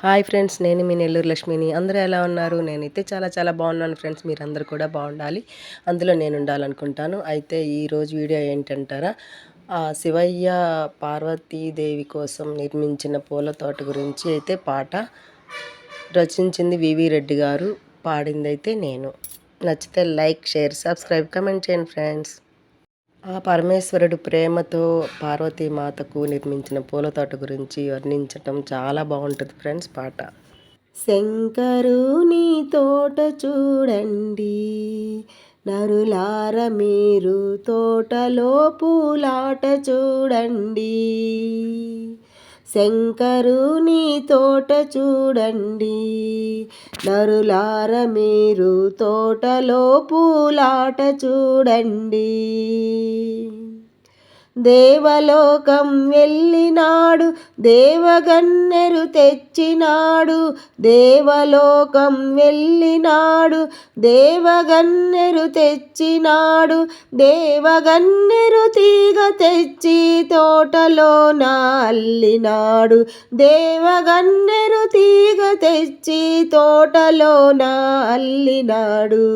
Hi friends నేను మీ నెల్లూరు లక్ష్మిని. అందరూ ఎలా ఉన్నారు? నేనైతే చాలా చాలా బాగున్నాను ఫ్రెండ్స్. మీరందరూ కూడా బాగుండాలి. అందులో నేను ఉండాలనుకుంటాను అయితే ఈరోజు వీడియో ఏంటంటారా? శివయ్య పార్వతీదేవి కోసం నిర్మించిన పూల తోట గురించి అయితే పాట రచించింది వివి రెడ్డి గారు. పాడింది అయితే నేను. నచ్చితే లైక్ షేర్ సబ్స్క్రైబ్ కమెంట్ చేయండి ఫ్రెండ్స్. ఆ పరమేశ్వరుడు ప్రేమతో పార్వతీమాతకు నిర్మించిన పూల తోట గురించి వర్ణించటం చాలా బాగుంటుంది ఫ్రెండ్స్ పాట. శంకరుని తోట చూడండి. నరులార మీరు తోటలో పూలాట చూడండి. శంకరుని తోట చూడండి. నరులార మీరు తోటలో పూలాట చూడండి. దేవలోకం వెళ్ళినాడు దేవగన్నెరు తెచ్చినాడు. దేవలోకం వెళ్ళినాడు దేవగన్నెరు తెచ్చినాడు. దేవగన్నెరు తీగ తెచ్చి తోటలో అల్లినాడు దేవగన్నెరు తీగ తెచ్చి తోటలో అల్లినాడు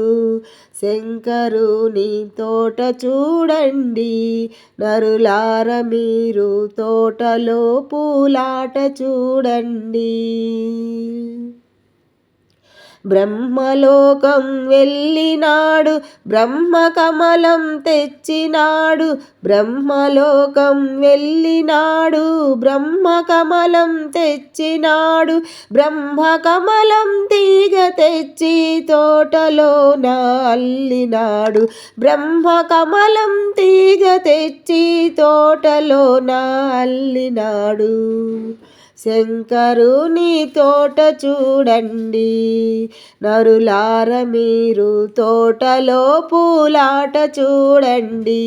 శంకరుని తోట చూడండి. నరులార మీరు తోటలో పూలాట చూడండి. బ్రహ్మలోకం వెళ్ళినాడు బ్రహ్మ కమలం తెచ్చినాడు. బ్రహ్మలోకం వెళ్ళినాడు బ్రహ్మ కమలం తెచ్చినాడు. బ్రహ్మ కమలం తీగ తెచ్చి తోటలో అల్లినాడు. బ్రహ్మ కమలం తీగ తెచ్చి తోటలో అల్లినాడు. శంకరుని తోట చూడండి. నరులార మీరు తోటలో పూలాట చూడండి.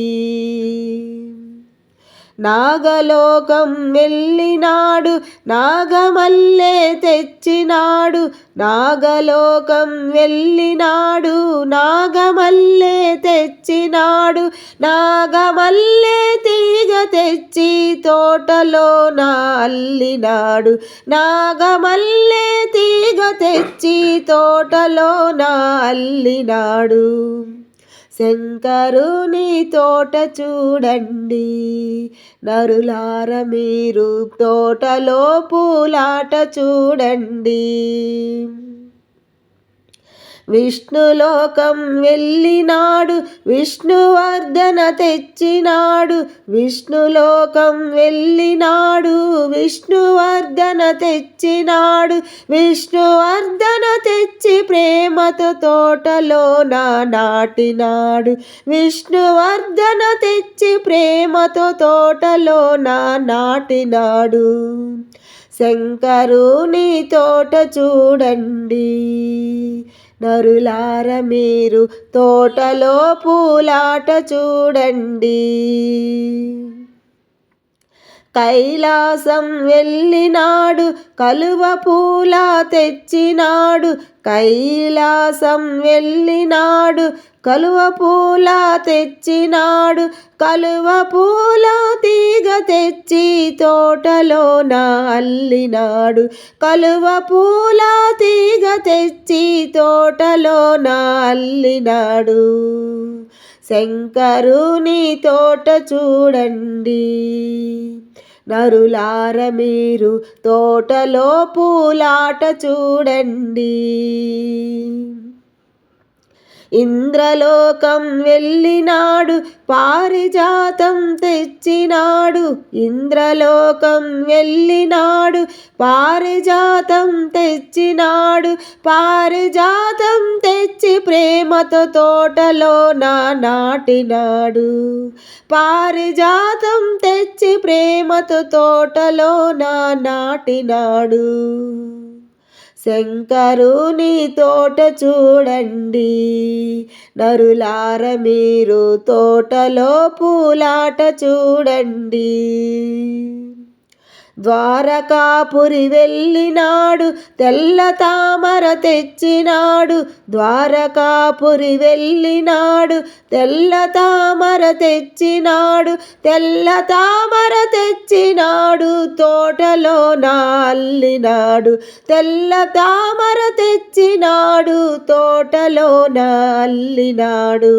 నాగలోకం వెళ్ళినాడు నాగమల్లె తెచ్చినాడు. నాగలోకం వెళ్ళినాడు నాగమల్లె తెచ్చినాడు. నాగమల్లె తీగ తెచ్చి తోటలో అల్లినాడు నాగమల్లె తీగ తెచ్చి తోటలో అల్లినాడు శంకరుని తోట చూడండి. నరులార మీరు తోటలో పూలాట చూడండి. విష్ణులోకం వెళ్ళినాడు విష్ణువర్ధన తెచ్చినాడు. విష్ణులోకం వెళ్ళినాడు విష్ణువర్ధన తెచ్చినాడు. విష్ణువర్ధన తెచ్చి ప్రేమతో తోటలో నా నాటినాడు. విష్ణువర్ధన తెచ్చి ప్రేమతో తోటలో నా నాటినాడు. శంకరుని తోట చూడండి. నరులార మీరు తోటలో పూలాట చూడండి. కైలాసం వెళ్ళినాడు కలువ పూల తెచ్చినాడు. కైలాసం వెళ్ళినాడు కలువ పూల తెచ్చినాడు. కలువ పూల తీగ తెచ్చి తోటలో అల్లినాడు. కలువ పూల తీగ తెచ్చి తోటలో అల్లినాడు. శంకరుని తోట చూడండి. నరులార మీరు తోటలో పూలాట చూడండి. ఇంద్రలోకం వెళ్ళినాడు పారిజాతం తెచ్చినాడు. ఇంద్రలోకం వెళ్ళినాడు పారిజాతం తెచ్చినాడు. పారిజాతం తెచ్చి ప్రేమతో తోటలో నా నాటినాడు. పారిజాతం తెచ్చి ప్రేమతో తోటలో నా నాటినాడు. శంకరుని తోట చూడండి. నరులార మీరు తోటలో పూలాట చూడండి. ద్వారకాపురి వెళ్ళినాడు తెల్ల తామర తెచ్చినాడు. ద్వారకాపురి వెళ్ళినాడు తెల్ల తామర తెచ్చినాడు. తెల్ల తామర తెచ్చినాడు తోటలో నల్లినాడు. తెల్ల తామర తెచ్చినాడు తోటలో నల్లినాడు.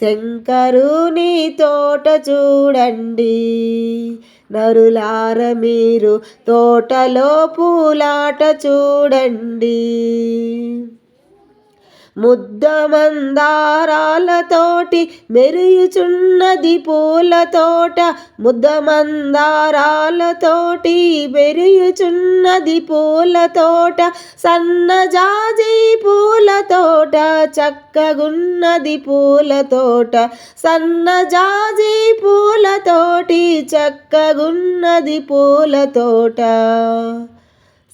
శంకరుని తోట చూడండి. నరులార మీరు తోటలో పూలాట చూడండి. ముద్ద మందారాలతోటి మెరియుచున్నది పూల తోట ముద్ద మందారాలతోటి మెరియుచున్నది పూల తోట సన్నజాజి పూల తోట చక్కగున్నది పూల తోట సన్నజాజి పూలతోటి చక్కగున్నది పూల తోట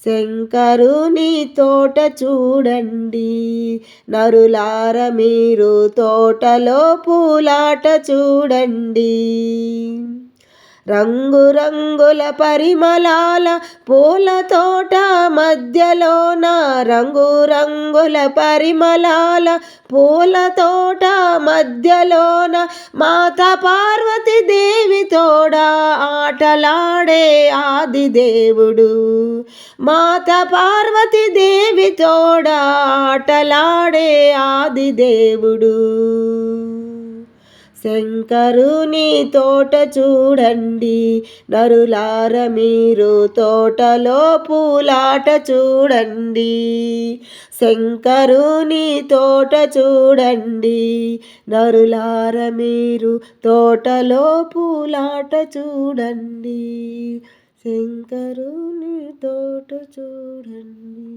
శంకరుని తోట చూడండి. నరులార మీరు తోటలో పూలాట చూడండి. రంగురంగుల పరిమళాల పూల తోట మధ్యలోన రంగురంగుల పరిమళాల పూల తోట మధ్యలోన మాత పార్వతి దేవి తోడ ఆటలాడే ఆది దేవుడు మాత పార్వతి దేవి తోడ ఆటలాడే ఆది దేవుడు శంకరుని తోట చూడండి. నరులార మీరు తోటలో పూలాట చూడండి. శంకరుని తోట చూడండి. నరులార మీరు తోటలో పూలాట చూడండి. శంకరుని తోట చూడండి.